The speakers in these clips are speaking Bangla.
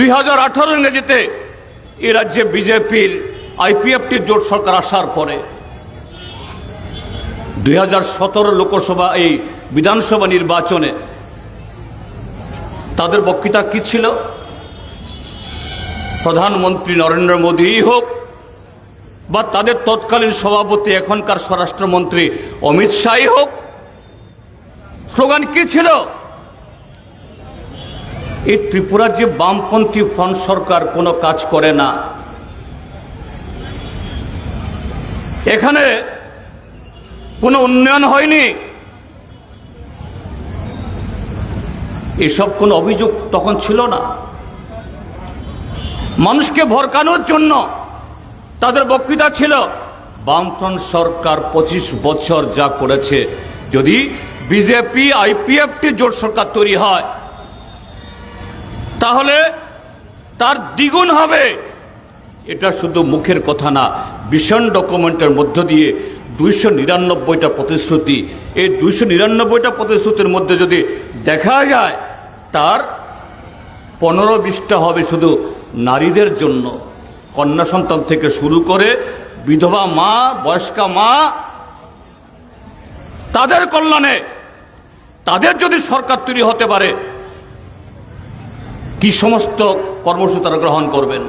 দুই হাজার আঠারো ইংরেজিতে এ রাজ্যে বিজেপির আইপিএফটির জোট সরকার আসার পরে দুই হাজার সতেরো লোকসভা, এই বিধানসভা নির্বাচনে তাদের বক্তৃতা কি ছিল? প্রধানমন্ত্রী নরেন্দ্র মোদী হোক বা তাদের তৎকালীন সভাপতি, এখনকার স্বরাষ্ট্রমন্ত্রী অমিত শাহই হোক, স্লোগান কি ছিল? এই ত্রিপুরার যে বামপন্থী ফ্রন্ট সরকার কোনো কাজ করে না। এখানে কোনো উন্নয়ন হয়নি। এসব কোনো অভিযোগ তখন ছিল না। মানুষকে ভরকানোর জন্য তাদের বক্তৃতা ছিল বামফ্রন্ট সরকার পঁচিশ বছর যা করেছে, যদি বিজেপি আইপিএফটি জোট সরকার তৈরি হয় তাহলে তার দ্বিগুণ হবে। এটা শুধু মুখের কথা না, ভীষণ ডকুমেন্টের মধ্য দিয়ে দুইশো নিরানব্বইটা প্রতিশ্রুতি। এই দুইশো নিরানব্বইটা প্রতিশ্রুতির মধ্যে যদি দেখা যায়, তার পনেরো বিশটা হবে শুধু নারীদের জন্য। কন্যা সন্তান থেকে শুরু করে বিধবা মা, বয়স্কা মা, তাদের কল্যাণে, তাদের যদি সরকার তৈরি হতে পারে কি সমস্ত কর্মসূচি তারা গ্রহণ করবেন?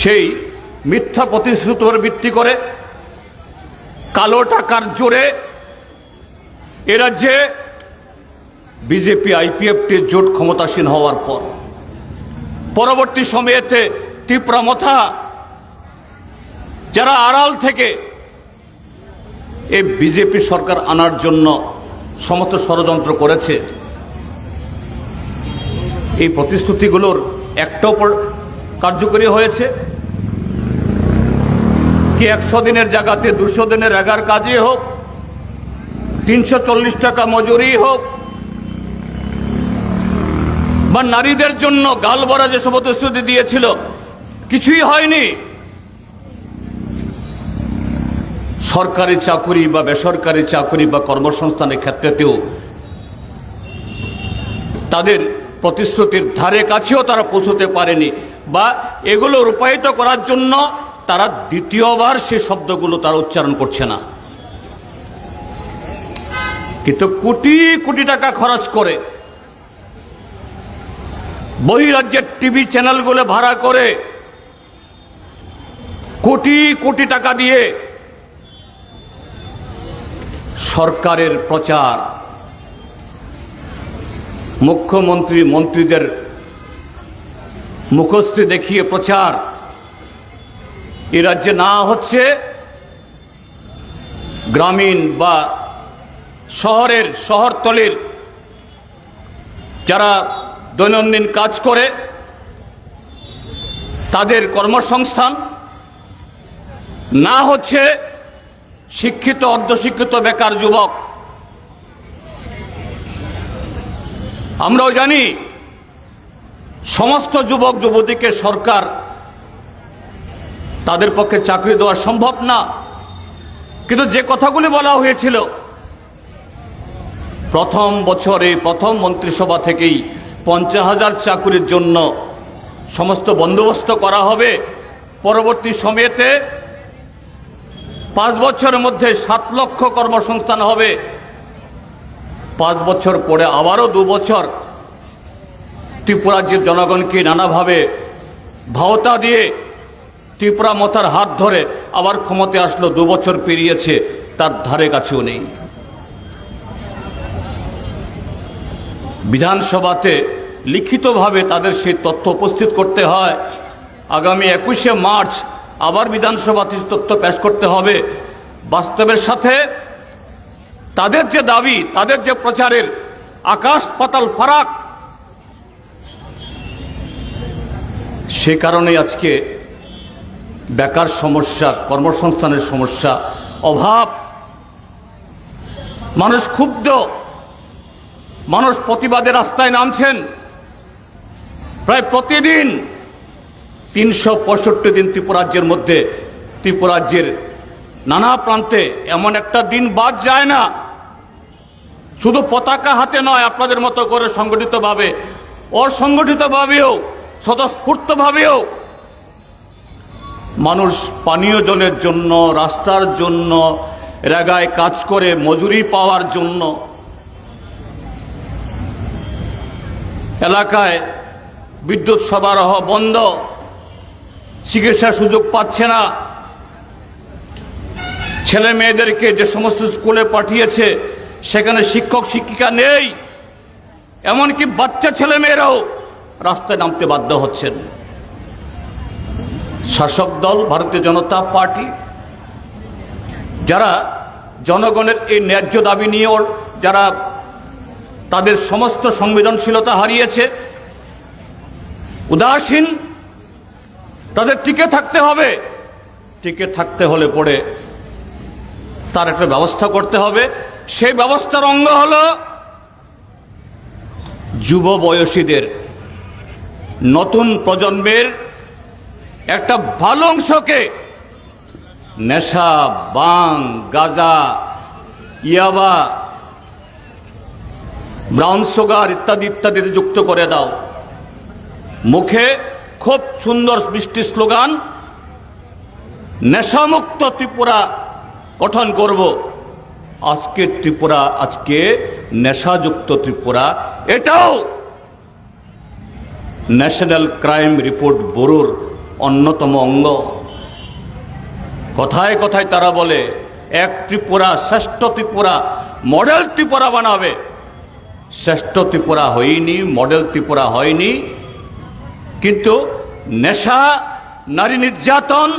সেই মিথ্যা প্রতিশ্রুতির ভিত্তি করে কালো টাকার জোরে এ রাজ্যে বিজেপি আইপিএফটির জোট ক্ষমতাসীন হওয়ার পর, পরবর্তী সময়েতে তীব্রা মথা যারা আড়াল থেকে এই বিজেপি সরকার আনার জন্য সমস্ত ষড়যন্ত্র করেছে। এই প্রতিশ্রুতিগুলোর একটাও কার্যকরী হয়েছে। কি একশো দিনের জায়গাতে দুশো দিনের এগার কাজই হোক, তিনশো চল্লিশ টাকা মজুরি হোক, বা নারীদের জন্য গাল ভরা যে সব প্রতিশ্রুতি দিয়েছিল, কিছুই হয়নি। সরকারি চাকুরি বা বেসরকারি চাকুরি বা কর্মসংস্থানের ক্ষেত্রেতেও তাদের প্রতিশ্রুতির ধারে কাছেও তারা পৌঁছতে পারেনি বা এগুলো রূপায়িত করার জন্য তারা দ্বিতীয়বার সে শব্দগুলো তারা উচ্চারণ করছে না। কিন্তু কোটি কোটি টাকা খরচ করে বহিরাজ্যের টিভি চ্যানেলগুলো ভাড়া করে কোটি কোটি টাকা দিয়ে সরকারের প্রচার। মুখ্যমন্ত্রী, মন্ত্রীদের মুখস্থি দেখিয়ে প্রচার। এ রাজ্যে না হচ্ছে গ্রামীণ বা শহরের, শহরতলির যারা দৈনন্দিন কাজ করে, তাদের কর্মসংস্থান না হচ্ছে শিক্ষিত, অর্ধশিক্ষিত বেকার যুবক। আমরাও জানি সমস্ত যুবক, যুবতীকে সরকার তাদের পক্ষে চাকরি দেওয়া সম্ভব না। কিন্তু যে কথাগুলি বলা হয়েছিল, প্রথম বছরে প্রথম মন্ত্রিসভা থেকেই পঞ্চাশ হাজার চাকুরির জন্য সমস্ত বন্দোবস্ত করা হবে। পরবর্তী সময়েতে পাঁচ বছরের মধ্যে সাত লক্ষ কর্মসংস্থান হবে। পাঁচ বছর পরে আবারও দু বছর ত্রিপুরাজ্যের জনগণকে নানাভাবে ভাওতা দিয়ে ত্রিপুরা মতার হাত ধরে আবার ক্ষমতা আসলো, দু বছর পেরিয়েছে, তার ধারে কাছেও নেই। বিধানসভাতে লিখিতভাবে তাদের সেই তথ্য উপস্থিত করতে হয়। আগামী একুশে মার্চ আবার বিধানসভাতে তথ্য পেশ করতে হবে। বাস্তবের সাথে তাদের যে দাবি, তাদের যে প্রচারের আকাশ পাতাল ফারাক, সে কারণেই আজকে বেকার সমস্যা, কর্মসংস্থানের সমস্যা, অভাব। মানুষ ক্ষুব্ধ। মানুষ প্রতিবাদে রাস্তায় নামছেন। প্রায় প্রতিদিন তিনশো পঁয়ষট্টি দিন ত্রিপুরাজ্যের মধ্যে ত্রিপুরাজ্যের নানা প্রান্তে এমন একটা দিন বাদ যায় না। শুধু পতাকা হাতে নয়, আপনাদের মতো করে সংগঠিতভাবে, অসংগঠিতভাবেও, স্বতঃস্ফূর্তভাবেও মানুষ পানীয় জলের জন্য, রাস্তার জন্য, রেগায় কাজ করে, মজুরি পাওয়ার জন্য এলাকায় বিদ্যুৎ সরবরাহ বন্ধ। চিকিৎসার সুযোগ পাচ্ছে না। ছেলে মেয়েদেরকে যে সমস্ত স্কুলে পাঠিয়েছে, সেখানে শিক্ষক, শিক্ষিকা নেই। এমনকি বাচ্চা ছেলে মেয়েরাও রাস্তায় নামতে বাধ্য হচ্ছেন। শাসক দল, ভারতীয় জনতা পার্টি, যারা জনগণের এই ন্যায্য দাবি নিয়েও যারা তাদের সমস্ত সংবেদনশীলতা হারিয়েছে, উদাসীন তাদের টিকে থাকতে হবে। টিকে থাকতে হলে পড়ে তার একটা ব্যবস্থা করতে হবে। সেই ব্যবস্থার অঙ্গ হল যুব বয়সীদের, নতুন প্রজন্মের একটা ভালো অংশকে নেশা, বাং, গাজা, ইয়াবা, ব্রাউন সুগার ইত্যাদি ইত্যাদিতে যুক্ত করে দাও। মুখে খুব সুন্দর মিষ্টি স্লোগান, নেশামুক্ত ত্রিপুরা গঠন করব। আজকে ত্রিপুরা, আজকে নেশাযুক্ত ত্রিপুরা। এটাও ন্যাশনাল ক্রাইম রিপোর্ট ব্যুরোর অন্যতম অঙ্গ। কথায় কথায় তারা বলে, এক ত্রিপুরা, শ্রেষ্ঠ ত্রিপুরা, মডেল ত্রিপুরা বানাবে। শ্রেষ্ঠ ত্রিপুরা হয়নি, মডেল ত্রিপুরা হয়নি। কিন্তু নেশা, নারী নির্যাতন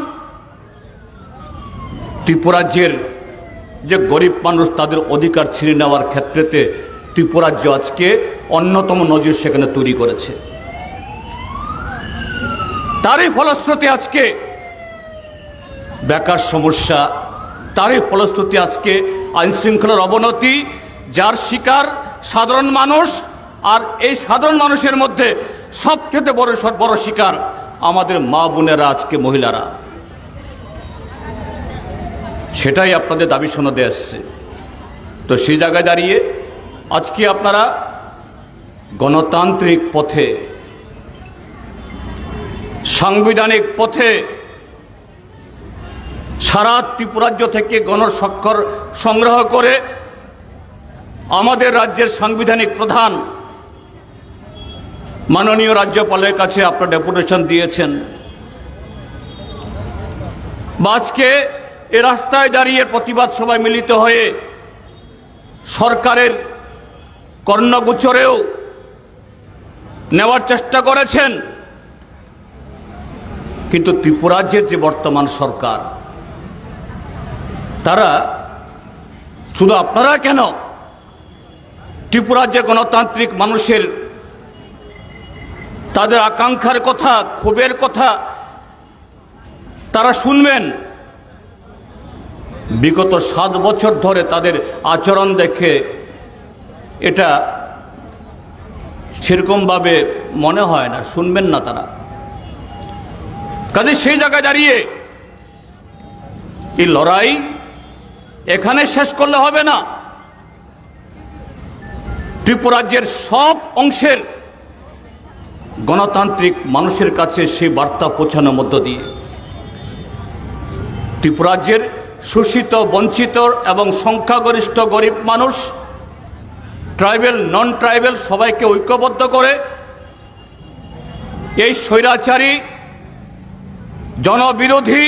ত্রিপুরাজ্যের যে গরিব মানুষ তাদের অধিকার ছিনে নেওয়ার ক্ষেত্রেতে ত্রিপুরাজ্য আজকে অন্যতম নজির সেখানে তৈরি করেছে। তারই ফলশ্রুতি আজকে বেকার সমস্যা, তারই ফলশ্রুতি আজকে আইন শৃঙ্খলার অবনতি, যার শিকার সাধারণ মানুষ, আর এই সাধারণ মানুষের মধ্যে সবচেয়ে বড় বড় শিকার আমাদের মা বোনেরা আজকে মহিলারা। সেটাই আপনাদের দাবি শোনাতে আসছে। তো সেই জায়গায় দাঁড়িয়ে আজকে আপনারা গণতান্ত্রিক পথে, সাংবিধানিক পথে সারা ত্রিপুরাজ্য থেকে গণস্বাক্ষর সংগ্রহ করে আমাদের রাজ্যের সাংবিধানিক প্রধান মাননীয় রাজ্যপালের কাছে আপনার ডেপুটেশন দিয়েছেন। আজকে এ রাস্তায় দাঁড়িয়ে প্রতিবাদ সভায় মিলিত হয়ে সরকারের কর্ণগোচরেও নেওয়ার চেষ্টা করেছেন। কিন্তু ত্রিপুরাজ্যের যে বর্তমান সরকার, তারা শুধু আপনারা কেন ত্রিপুরাজ্যে গণতান্ত্রিক মানুষের তাদের আকাঙ্ক্ষার কথা, ক্ষোভের কথা তারা শুনবেন। বিগত সাত বছর ধরে তাদের আচরণ দেখে এটা সেরকমভাবে মনে হয় না, শুনবেন না তারা। কাজে সেই জায়গায় দাঁড়িয়ে এই লড়াই এখানে শেষ করলে হবে না। ত্রিপুরাজ্যের সব অংশের গণতান্ত্রিক মানুষের কাছে সেই বার্তা পৌঁছানোর মধ্য দিয়ে। ত্রিপুরাজ্যের শোষিত, বঞ্চিত এবং সংখ্যাগরিষ্ঠ গরিব মানুষ ট্রাইবেল নন ট্রাইবেল সবাইকে ঐক্যবদ্ধ করে এই স্বৈরাচারী, জনবিরোধী,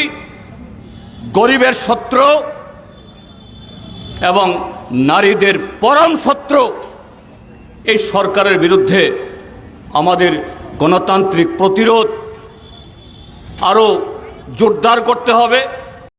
গরিবের শত্রু এবং নারীদের পরম শত্রু এই সরকারের বিরুদ্ধে আমাদের গণতান্ত্রিক প্রতিরোধ আরও জোরদার করতে হবে।